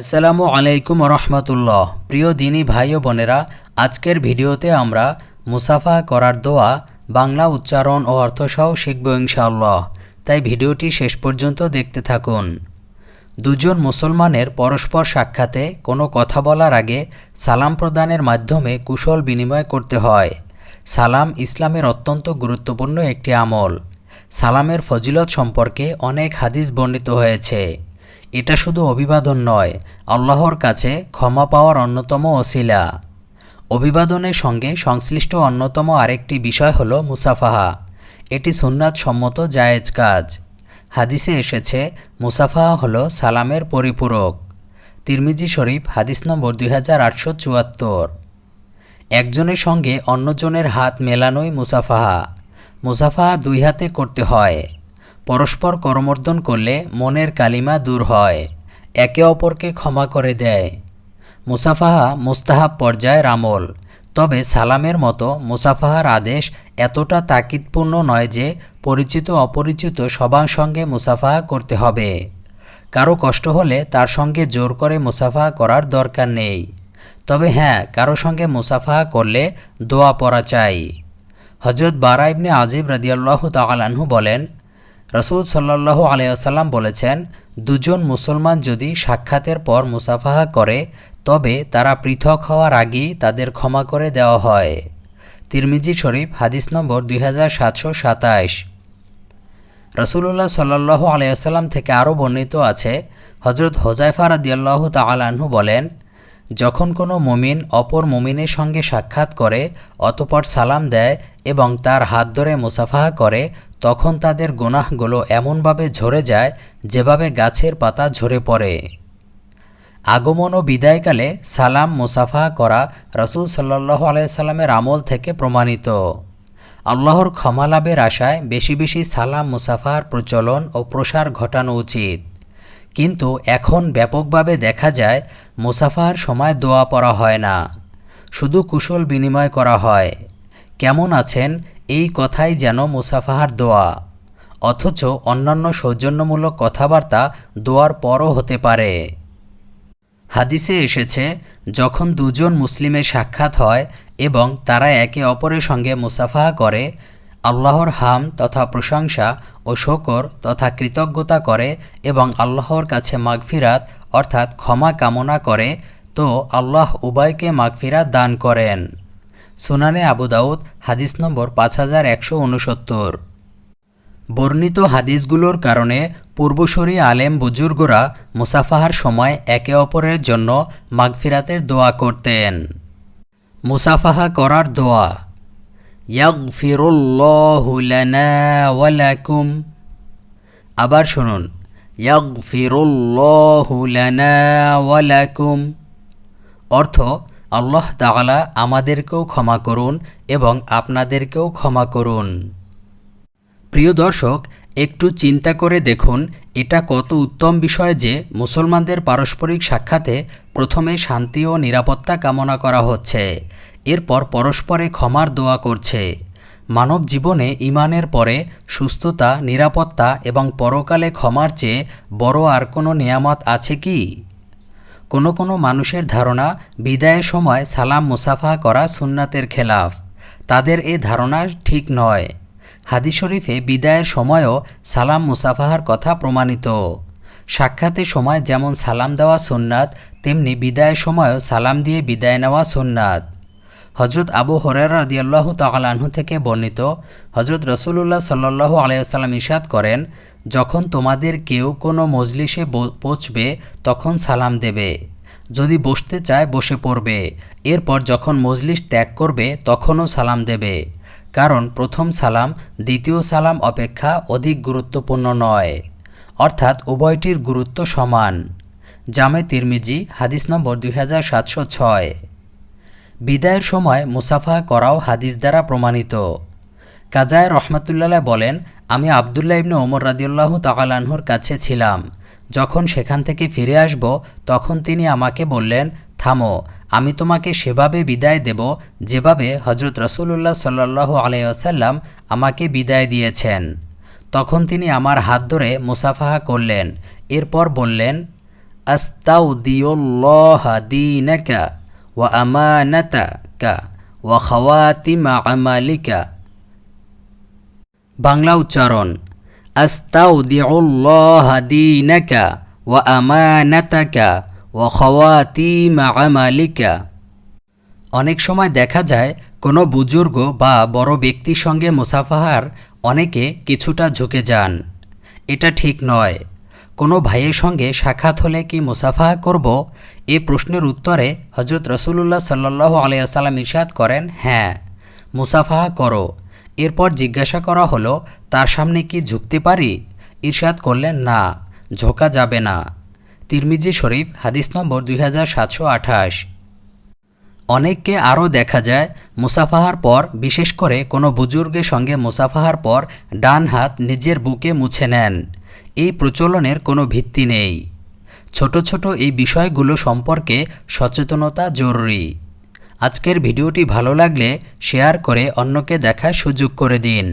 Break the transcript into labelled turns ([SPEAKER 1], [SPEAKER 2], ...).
[SPEAKER 1] আসসালামু আলাইকুম রহমতুল্লাহ প্রিয় দিনী ভাই ও বোনেরা, আজকের ভিডিওতে আমরা মুসাফা করার দোয়া, বাংলা উচ্চারণ ও অর্থসহ শিখব ইনশাআল্লাহ। তাই ভিডিওটি শেষ পর্যন্ত দেখতে থাকুন। দুজন মুসলমানের পরস্পর সাক্ষাতে কোনো কথা বলার আগে সালাম প্রদানের মাধ্যমে কুশল বিনিময় করতে হয়। সালাম ইসলামের অত্যন্ত গুরুত্বপূর্ণ একটি আমল। সালামের ফজিলত সম্পর্কে অনেক হাদিস বর্ণিত হয়েছে। এটা শুধু অভিবাদন নয়, আল্লাহর কাছে ক্ষমা পাওয়ার অন্যতম অসিলা অভিবাদনের সঙ্গে সংশ্লিষ্ট অন্যতম আরেকটি বিষয় হলো মুসাফাহা। এটি সম্মত জায়েজ কাজ। হাদিসে এসেছে, মুসাফাহা হল সালামের পরিপূরক। তিরমিজি শরীফ, হাদিস নম্বর দুই হাজার আটশো চুয়াত্তর। একজনের সঙ্গে অন্যজনের হাত মেলানোই মুসাফাহা। মুসাফাহা দুই হাতে করতে হয়। পরস্পর করমর্দন করলে মনের কালিমা দূর হয়, একে অপরকে ক্ষমা করে দেয়। মুসাফাহা মুস্তাহাব পর্যায়ের আমল তবে সালামের মতো মুসাফাহার আদেশ এতটা তাকিদপূর্ণ নয় যে পরিচিত অপরিচিত সবার সঙ্গে মুসাফাহা করতে হবে। কারও কষ্ট হলে তার সঙ্গে জোর করে মুসাফাহা করার দরকার নেই। তবে হ্যাঁ কারও সঙ্গে মুসাফাহা করলে দোয়া পড়া চাই। হজরত বারা ইবনে আজিব রাদিয়াল্লাহ তালানহু বলেন রসুল সাল্লাহ আলিয়াসাল্লাম বলেছেন, দুজন মুসলমান যদি সাক্ষাতের পর মুসাফাহা করে, তবে তারা পৃথক হওয়ার আগেই তাদের ক্ষমা করে দেওয়া হয়। তিরমিজি শরীফ, হাদিস নম্বর দুই হাজার সাতশো রসুল্লাহ সাল্লাহ আলিয়াসাল্লাম থেকে আরও বর্ণিত আছে হজরত হোজাইফা রাদিয়াল্লাহ তালাহু বলেন, যখন কোনো মুমিন অপর মুমিনের সঙ্গে সাক্ষাৎ করে, অতপর সালাম দেয় এবং তার হাত ধরে মুসাফাহা করে তখন তাদের গোনাহগুলো এমনভাবে ঝরে যায় যেভাবে গাছের পাতা ঝরে পড়ে। আগমন ও বিদায়কালে সালাম মুসাফা করা রসুল সাল্লাহ আলাইসাল্লামের আমল থেকে প্রমাণিত। আল্লাহর ক্ষমা লাভের আশায় বেশি বেশি সালাম মুসাফার প্রচলন ও প্রসার ঘটানো উচিত। কিন্তু এখন ব্যাপকভাবে দেখা যায়, মুসাফার সময় দোয়া পড়া হয় না। শুধু কুশল বিনিময় করা হয়। কেমন আছেন? এই কথাই যেন মুসাফাহার দোয়া। অথচ অন্যান্য সৌজন্যমূলক কথাবার্তা দোয়ার পরও হতে পারে। হাদিসে এসেছে, যখন দুজন মুসলিমের সাক্ষাৎ হয় এবং তারা একে অপরের সঙ্গে মুসাফাহা করে, আল্লাহর হাম তথা প্রশংসা ও শকর তথা কৃতজ্ঞতা করে এবং আল্লাহর কাছে মাগফিরাত অর্থাৎ ক্ষমা কামনা করে, তো আল্লাহ উভয়কে মাগফিরাত দান করেন। সুনানে আবু দাউদ, হাদিস নম্বর পাঁচ হাজার একশো উনসত্তর। বর্ণিত হাদিসগুলোর কারণে পূর্বসরী আলেম বুজুর্গরা মুসাফাহার সময় একে অপরের জন্য মাগফিরাতের দোয়া করতেন। মুসাফাহা করার দোয়া, ইয়াগফিরুল্লাহু লানা ওয়া লাকুম। আবার শুনুন, ইয়াগফিরুল্লাহু লানা ওয়া লাকুম। অর্থ আল্লাহ তাআলা আমাদেরকেও ক্ষমা করুন এবং আপনাদেরকেও ক্ষমা করুন। প্রিয় দর্শক, একটু চিন্তা করে দেখুন, এটা কত উত্তম বিষয় যে মুসলমানদের পারস্পরিক সাক্ষাতে প্রথমে শান্তি ও নিরাপত্তা কামনা করা হচ্ছে, এরপর পরস্পরে ক্ষমার দোয়া করছে। মানব জীবনে ইমানের পরে সুস্থতা, নিরাপত্তা এবং পরকালে ক্ষমার চেয়ে বড় আর কোনো নিয়ামত আছে কি? কোনো কোনো মানুষের ধারণা বিদায়ের সময় সালাম মুসাফা করা সুন্নাতের খেলাফ। তাদের এ ধারণা ঠিক নয়। হাদি শরীফে বিদায়ের সময়ও সালাম মুসাফাহার কথা প্রমাণিত। সাক্ষাতের সময় যেমন সালাম দেওয়া সুন্নাত, তেমনি বিদায়ের সময়ও সালাম দিয়ে বিদায় নেওয়া সুন্নাত। হজরত আবু হরের রাদিয়াল্লাহু তালাহু থেকে বর্ণিত হজরত রসুল্লাহ সাল্লাহ আলাইসাল্লাম ইশাদ করেন, যখন তোমাদের কেউ কোনো মজলিসে পৌঁছবে, তখন সালাম দেবে। যদি বসতে চায়, বসে পড়বে। এরপর যখন মজলিস ত্যাগ করবে, তখনও সালাম দেবে। কারণ প্রথম সালাম, দ্বিতীয় সালাম অপেক্ষা অধিক গুরুত্বপূর্ণ নয়। অর্থাৎ উভয়টির গুরুত্ব সমান। জামে তিরমিজি, হাদিস নম্বর দুই হাজার সাতশো ছয়। বিদায়ের সময় মুসাফা করাও হাদিস দ্বারা প্রমাণিত। কাজায় রহমাতুল্লাহ বলেন, আমি আবদুল্লাহ ইবনে ওমর রাদিউল্লাহ তাকালানহুর কাছে ছিলাম। যখন সেখান থেকে ফিরে আসব, তখন তিনি আমাকে বললেন, থামো, আমি তোমাকে সেভাবে বিদায় দেব যেভাবে হজরত রসুল্লাহ সাল্লাহ আলাইসাল্লাম আমাকে বিদায় দিয়েছেন। তখন তিনি আমার হাত ধরে মুসাফাহা করলেন। এরপর বললেন, আস্তাউদিউল্লাহ দীনাকা। ওয়া আমানাতাকা ওয়া খাওয়াতিমা আমালিকা বাংলা উচ্চারণ, আস্তাউদিউল্লাহ দীনাকা ওয়া আমানাতাকা ওয়া খাওয়াতিমা আমালিকা. অনেক সময় দেখা যায়, কোনো বুজুর্গ বা বড় ব্যক্তির সঙ্গে মুসাফাহার অনেকে কিছুটা ঝুঁকে যান। এটা ঠিক নয়। কোনো ভাইয়ের সঙ্গে সাক্ষাৎ হলে কি মুসাফাহা করব? এ প্রশ্নের উত্তরে হজরত রসুল্লাহ সাল্লাহ আলিয়াসাল্লাম ইরশাদ করেন হ্যাঁ মুসাফাহা করো। এরপর জিজ্ঞাসা করা হলো, তার সামনে কি ঝুঁকতে পারি? ইরশাদ করলেন, না, ঝোঁকা যাবে না। তিরমিজি শরীফ, হাদিস নম্বর দুই হাজার সাতশো আঠাশ। অনেককে আরও দেখা যায়, মুসাফাহার পর, বিশেষ করে কোনো বুজুর্গের সঙ্গে মুসাফাহার পর, ডান হাত নিজের বুকে মুছে নেন। এই প্রচলনের কোনো ভিত্তি নেই। ছোট ছোট এই বিষয়গুলো সম্পর্কে সচেতনতা জরুরি। আজকের ভিডিওটি ভালো লাগলে শেয়ার করে অন্যকে দেখার সুযোগ করে দিন।